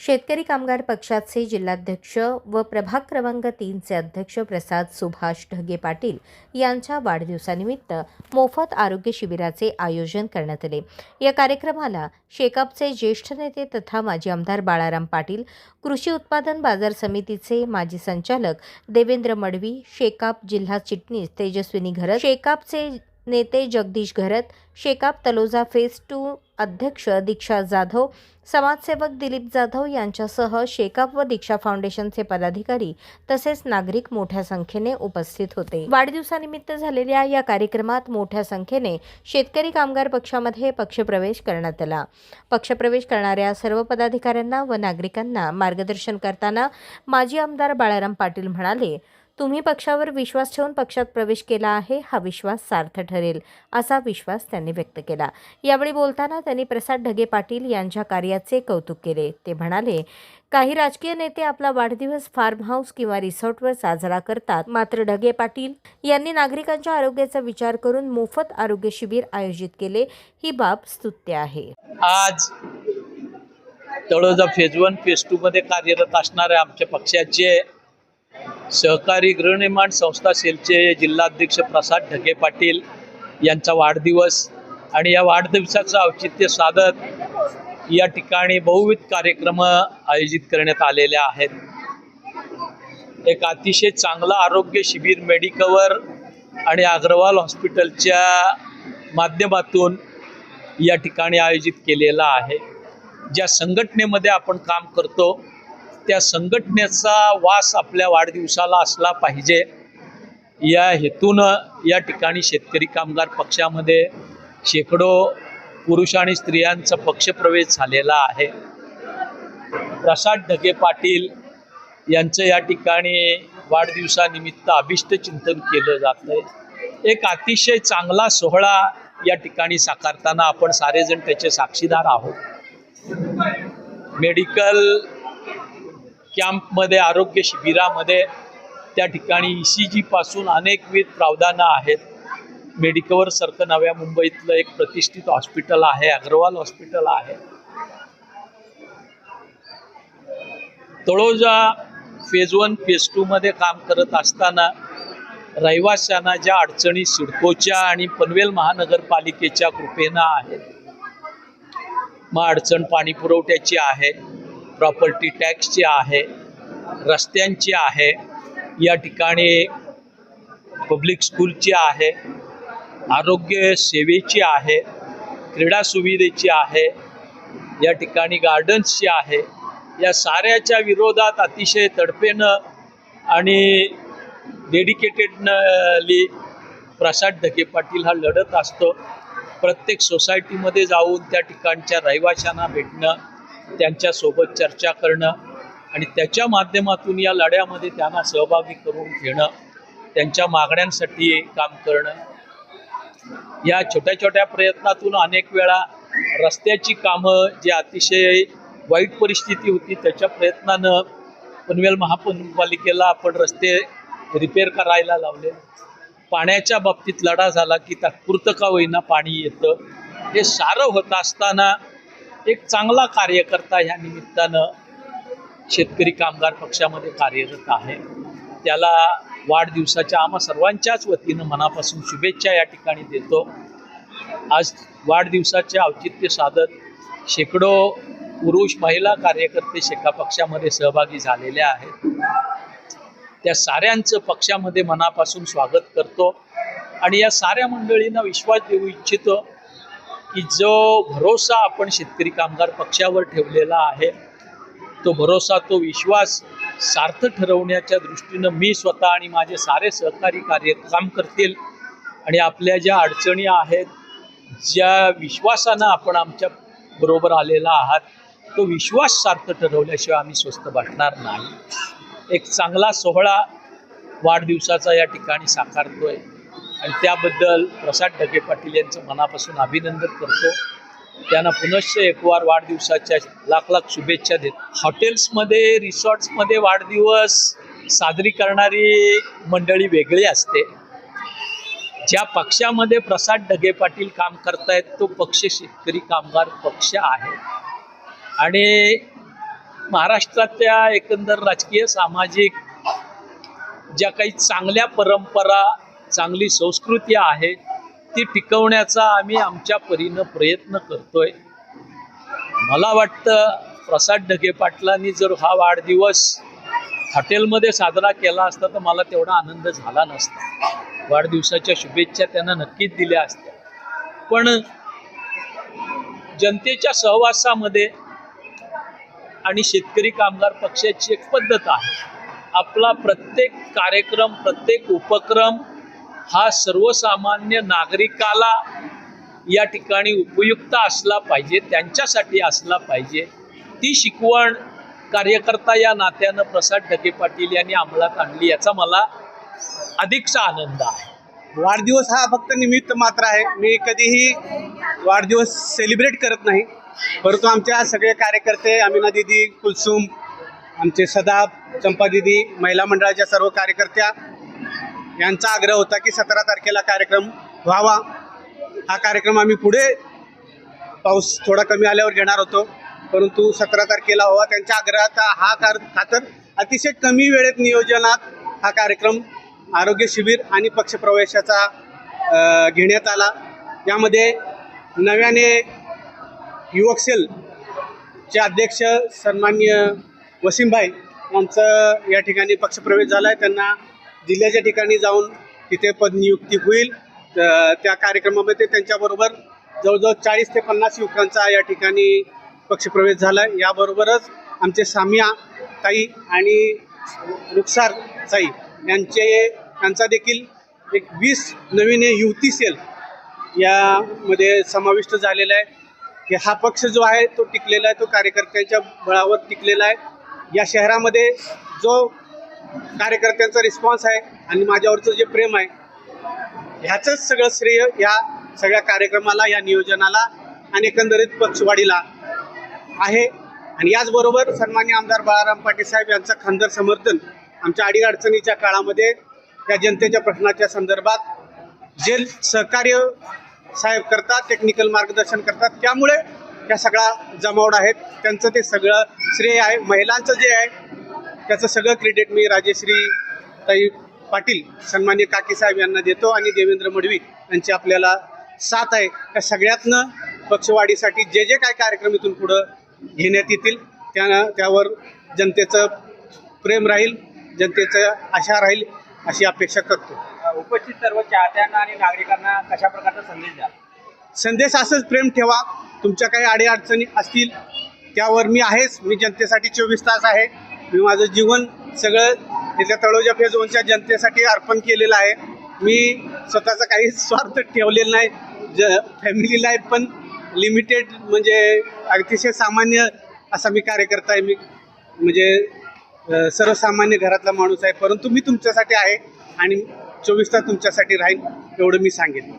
शेतकरी कामगार पक्षाचे जिल्हाध्यक्ष व प्रभाग क्रमांक तीनचे अध्यक्ष प्रसाद सुभाष ढगे पाटील यांच्या वाढदिवसानिमित्त मोफत आरोग्य शिबिराचे आयोजन करण्यात आले. या कार्यक्रमाला शेकापचे ज्येष्ठ नेते तथा माजी आमदार बाळाराम पाटील कृषी उत्पादन बाजार समितीचे माजी संचालक देवेंद्र मडवी शेकाप जिल्हा चिटणीस तेजस्विनी घरत शेकापचे नेते जगदीश घरत शेकाप तलोजा फेस टू अध्यक्ष दीक्षा जाधव समाजसेवक दिलीप जाधव यांच्यासह शेकाप व दीक्षा फाउंडेशनचे पदाधिकारी तसेच नागरिक मोठ्या संख्येने उपस्थित होते. वाढदिवसानिमित्त झालेल्या या कार्यक्रमात मोठ्या संख्येने शेतकरी कामगार पक्षामध्ये पक्षप्रवेश करण्यात आला. पक्षप्रवेश करणाऱ्या सर्व पदाधिकाऱ्यांना व नागरिकांना मार्गदर्शन करताना माजी आमदार बाळाराम पाटील म्हणाले तुम्ही पक्षावर विश्वास ठेवून पक्षात प्रवेश केला आहे हा विश्वास सार्थ ठरेल असा विश्वास त्यांनी व्यक्त केला. यावेळी बोलताना त्यांनी प्रसाद ढगे पाटील यांच्या कार्याचे कौतुक केले. ते म्हणाले काही राजकीय नेते आपला वाढदिवस फार्म हाऊस किंवा रिसॉर्टवर साजरा करतात. मात्र ढगे पाटील यांनी नागरिकांच्या आरोग्याचा विचार करून मोफत आरोग्य शिबिर आयोजित केले. ही बाब स्तुत्य आहे. आज Taloja phase one phase two मध्ये कार्यरत असणाऱ्या आमच्या पक्षाचे सहकारी गृहनिर्माण संस्था सेलचे जिल्हाध्यक्ष प्रसाद ढगे पाटील यांचा वाढदिवस आणि या वाढदिवसाचं औचित्य साधत या ठिकाणी बहुविध कार्यक्रम आयोजित करण्यात आलेले आहेत. एक अतिशय चांगलं आरोग्य शिबिर मेडिकवर आणि अग्रवाल हॉस्पिटलच्या माध्यमातून या ठिकाणी आयोजित केलेला आहे. ज्या संघटनेमध्ये आपण काम करतो त्या संघटनेचा वास आपल्या वाढदिवसाला असला पाहिजे. या हेतूनं या ठिकाणी शेतकरी कामगार पक्षामध्ये शेकडो पुरुष आणि स्त्रियांचा पक्षप्रवेश झालेला आहे. प्रसाद ढगे पाटील यांचं या ठिकाणी वाढदिवसानिमित्त अभिष्ट चिंतन केलं जातं आहे एक अतिशय चांगला सोहळा या ठिकाणी साकारताना आपण सारेजण त्याचे साक्षीदार आहोत. मेडिकल कॅम्पमध्ये आरोग्य शिबिरामध्ये त्या ठिकाणी ई सी जीपासून अनेकविध प्रावधानं आहेत. मेडिकवर सारखं नव्या मुंबईतलं एक प्रतिष्ठित हॉस्पिटल आहे अग्रवाल हॉस्पिटल आहे. तळोजा फेज वन फेज टूमध्ये काम करत असताना रहिवाशांना ज्या अडचणी सिडकोच्या आणि पनवेल महानगरपालिकेच्या कृपेनं आहेत मग अडचण पाणी पुरवठ्याची आहे. प्रॉपर्टी टॅक्सची आहे रस्त्यांची आहे या ठिकाणी पब्लिक स्कूलची आहे आरोग्य सेवेची आहे क्रीडा सुविधेची आहे या ठिकाणी गार्डन्सची आहे या साऱ्याच्या विरोधात अतिशय तडफेनं आणि डेडिकेटेडली प्रसाद ढके पाटील हा लढत असतो. प्रत्येक सोसायटीमध्ये जाऊन त्या ठिकाणच्या रहिवाशांना भेटणं त्यांच्यासोबत चर्चा करणं आणि त्याच्या माध्यमातून या लढ्यामध्ये त्यांना सहभागी करून घेणं त्यांच्या मागण्यांसाठी काम करणं. या छोट्या छोट्या प्रयत्नातून अनेक वेळा रस्त्याची कामं जी अतिशय वाईट परिस्थिती होती त्याच्या प्रयत्नानं पनवेल महापालिकेला आपण रस्ते रिपेअर करायला लावले. पाण्याच्या बाबतीत लढा झाला की तात्पुरतं का होईना पाणी येतं. हे सारं होत असताना एक चांगला कार्यकर्ता ह्या निमित्तानं शेतकरी कामगार पक्षामध्ये कार्यरत आहे. त्याला वाढदिवसाच्या आम्हा सर्वांच्याच वतीनं मनापासून शुभेच्छा या ठिकाणी देतो. आज वाढदिवसाचे औचित्य साधत शेकडो पुरुष महिला कार्यकर्ते शेका पक्षामध्ये सहभागी झालेले आहेत. त्या साऱ्यांचं पक्षामध्ये मनापासून स्वागत करतो. आणि या साऱ्या मंडळींना विश्वास देऊ इच्छितो की जो भरोसा आपण शेतकरी कामगार पक्षावर ठेवलेला आहे तो भरोसा तो विश्वास सार्थ ठरवण्याच्या दृष्टीनं मी स्वतः आणि माझे सारे सहकारी कार्य काम करतील. आणि आपल्या ज्या अडचणी आहेत ज्या विश्वासानं आपण आमच्या बरोबर आलेला आहात तो विश्वास सार्थ ठरवल्याशिवाय आम्ही स्वस्त बसणार नाही. एक चांगला सोहळा वाढदिवसाचा या ठिकाणी साकारतोय. आणि त्याबद्दल प्रसाद ढगे पाटील यांचं मनापासून अभिनंदन करतो. त्यांना पुनश्च एकवार वाढदिवसाच्या लाख लाख शुभेच्छा देत हॉटेल्समध्ये रिसॉर्ट्समध्ये वाढदिवस साजरी करणारी मंडळी वेगळी असते. ज्या पक्षामध्ये प्रसाद ढगे पाटील काम करतायत तो पक्ष शेतकरी कामगार पक्ष आहे. आणि महाराष्ट्रातल्या एकंदर राजकीय सामाजिक ज्या काही चांगल्या परंपरा चांगली संस्कृती आहे ती टिकवण्याचा आम्ही आमच्या परीनं प्रयत्न करतोय. मला वाटतं प्रसाद ढगे पाटलांनी जर हा वाढदिवस हॉटेलमध्ये साजरा केला असता तर मला तेवढा आनंद झाला नसता. वाढदिवसाच्या शुभेच्छा त्यांना नक्कीच दिल्या असत्या. पण जनतेच्या सहवासामध्ये आणि शेतकरी कामगार पक्षाची एक पद्धत आहे. आपला प्रत्येक कार्यक्रम प्रत्येक उपक्रम हा सर्वसामान्य नागरिकाला या ठिकाणी उपयुक्त असला पाहिजे त्यांच्यासाठी असला पाहिजे. ती शिकवण कार्यकर्ता या नात्यानं प्रसाद ढगे पाटील यांनी अंमलात आणली याचा मला अधिकचा आनंद आहे. वाढदिवस हा फक्त निमित्त मात्र आहे. मी कधीही वाढदिवस सेलिब्रेट करत नाही. परंतु आमच्या सगळे कार्यकर्ते अमिना दिदी कुलसुम आमचे सदाब चंपा दिदी महिला मंडळाच्या सर्व कार्यकर्त्या यांचा आग्रह होता की सतरा तारखेला कार्यक्रम व्हावा. हा कार्यक्रम आम्ही पुढे पाऊस थोडा कमी आल्यावर घेणार होतो. परंतु सतरा तारखेला व्हावा त्यांच्या आग्रहाचा हा कार खातर अतिशय कमी वेळेत नियोजनात हा कार्यक्रम आरोग्य शिबिर आणि पक्षप्रवेशाचा घेण्यात आला. यामध्ये नव्याने युवक सेलचे अध्यक्ष सन्मान्य वसीमभाई यांचं या ठिकाणी पक्षप्रवेश झाला आहे त्यांना जिल्ह्याच्या ठिकाणी जाऊन तिथे पदनियुक्ती होईल. त्या कार्यक्रमामध्ये त्यांच्याबरोबर जवळजवळ चाळीस ते पन्नास युवकांचा या ठिकाणी पक्षप्रवेश झाला आहे याबरोबरच आमचे सामिया ताई आणि रुखसार साई यांचे यांचा देखील एक वीस नवीन युवती सेल यामध्ये समाविष्ट झालेला आहे. की हा पक्ष जो आहे तो टिकलेला आहे तो कार्यकर्त्यांच्या बळावर टिकलेला आहे. या शहरामध्ये जो कार्यकर्त्यांचा रिस्पॉन्स आहे आणि माझ्यावरचं जे प्रेम आहे ह्याचंच सगळं श्रेय या सगळ्या कार्यक्रमाला या नियोजनाला आणि एकंदरीत पक्षवाढीला आहे. आणि याचबरोबर सन्मान्य आमदार बाळाराम पाटील साहेब यांचं खांदर समर्थन आमच्या अडीअडचणीच्या काळामध्ये त्या जनतेच्या प्रश्नाच्या संदर्भात जे सहकार्य साहेब करतात टेक्निकल मार्गदर्शन करतात त्यामुळे त्या सगळा जमावड आहेत. त्यांचं ते सगळं श्रेय आहे. महिलांचं जे आहे त्याचं सगळं क्रेडिट मी राजेश्री ताई पाटील सन्मान्य काकी साहेब यांना देतो आणि देवेंद्र मडवी यांची आपल्याला साथ आहे. त्या सगळ्यातनं पक्षवाढीसाठी जे जे काय कार्यक्रम इथून पुढं घेण्यात येतील त्या त्यावर जनतेचं प्रेम राहील जनतेचं आशा राहील अशी अपेक्षा करतो. उपस्थित सर्व चाहत्यांना आणि नागरिकांना कशा प्रकारचा संदेश द्याल? संदेश असंच प्रेम ठेवा. तुमच्या काही अडीअडचणी असतील त्यावर मी आहेच. मी जनतेसाठी चोवीस तास आहे. मी माझं जीवन सगळं इथल्या तळोजा फेज वनच्या जनतेसाठी अर्पण केलेलं आहे. मी स्वतःचा काही स्वार्थ ठेवलेला नाही. ज फॅमिली लाईफ पण लिमिटेड म्हणजे अतिशय सामान्य असा मी कार्यकर्ता आहे. मी म्हणजे सर्वसामान्य घरातला माणूस आहे. परंतु मी तुमच्यासाठी आहे आणि चोवीस तास तुमच्यासाठी राहीन एवढं मी सांगेन.